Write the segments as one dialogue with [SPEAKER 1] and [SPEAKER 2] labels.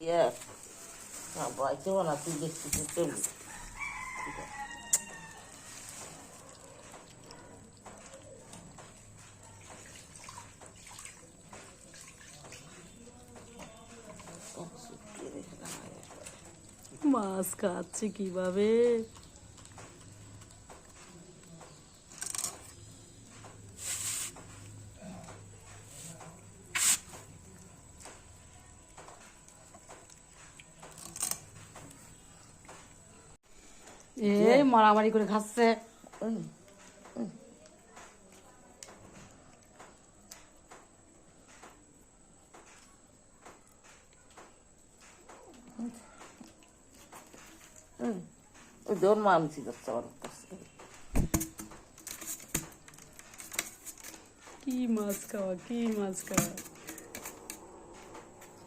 [SPEAKER 1] Yes. to do this to the thing.
[SPEAKER 2] মাছ খাচ্ছে কীভাবে এই মারামারি করে খাচ্ছে
[SPEAKER 1] ওই দৌড় মানছি যাচ্ছে আমার কাছে
[SPEAKER 2] কি মাছ খাওয়া কি মাছ খাওয়া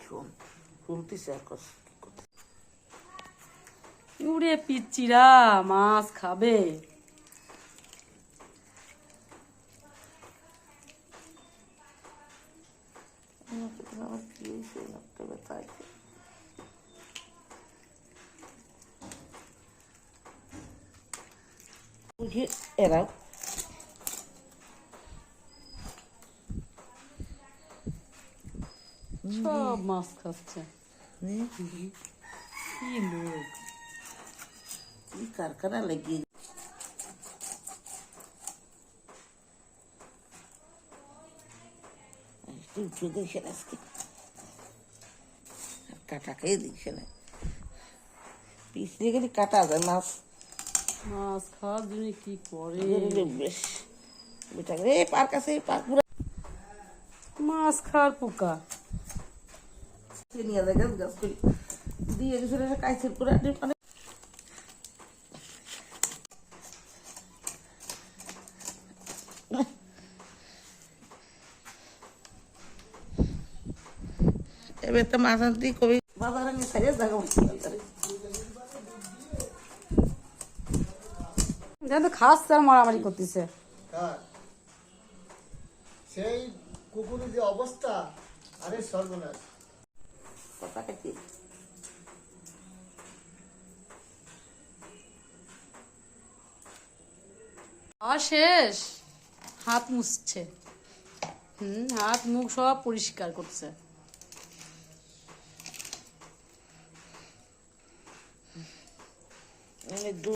[SPEAKER 1] শোন শুনতিস আর কস কি করতে
[SPEAKER 2] উড়ে পিচ্চিরা মাছ খাবে
[SPEAKER 1] আমার কি হয়েছে একটা ব্যথা আছে বুঝে এরাও
[SPEAKER 2] সব মাছ খাচ্ছে
[SPEAKER 1] হুম,
[SPEAKER 2] কি লোক
[SPEAKER 1] কি কারখানা লাগিয়ে উঠে দিয়েছে আজকে। আর কাটা খেয়ে দিয়েছে পিছলে গেলে কাটা যায় মাছ।
[SPEAKER 2] মাছ খাওয়ার জন্য কি করে?
[SPEAKER 1] বেশ। বেটা রে পুরো
[SPEAKER 2] মাছ খাওয়ার পোকা।
[SPEAKER 1] নিয়ে যায় গাছ গাছ করে। দিয়ে গেছিল কাইছের পুরা এবার তো মাছ আনতে কবি বাজারে নিয়ে
[SPEAKER 2] খাচ্ছে আর মারামারি করতেছে।
[SPEAKER 3] সেই কুকুরের যে অবস্থা আরে সর্বনাশ।
[SPEAKER 1] কথা
[SPEAKER 2] শেষ। হাত মুছছে। হুম হাত মুখ সব পরিষ্কার করছে।
[SPEAKER 1] due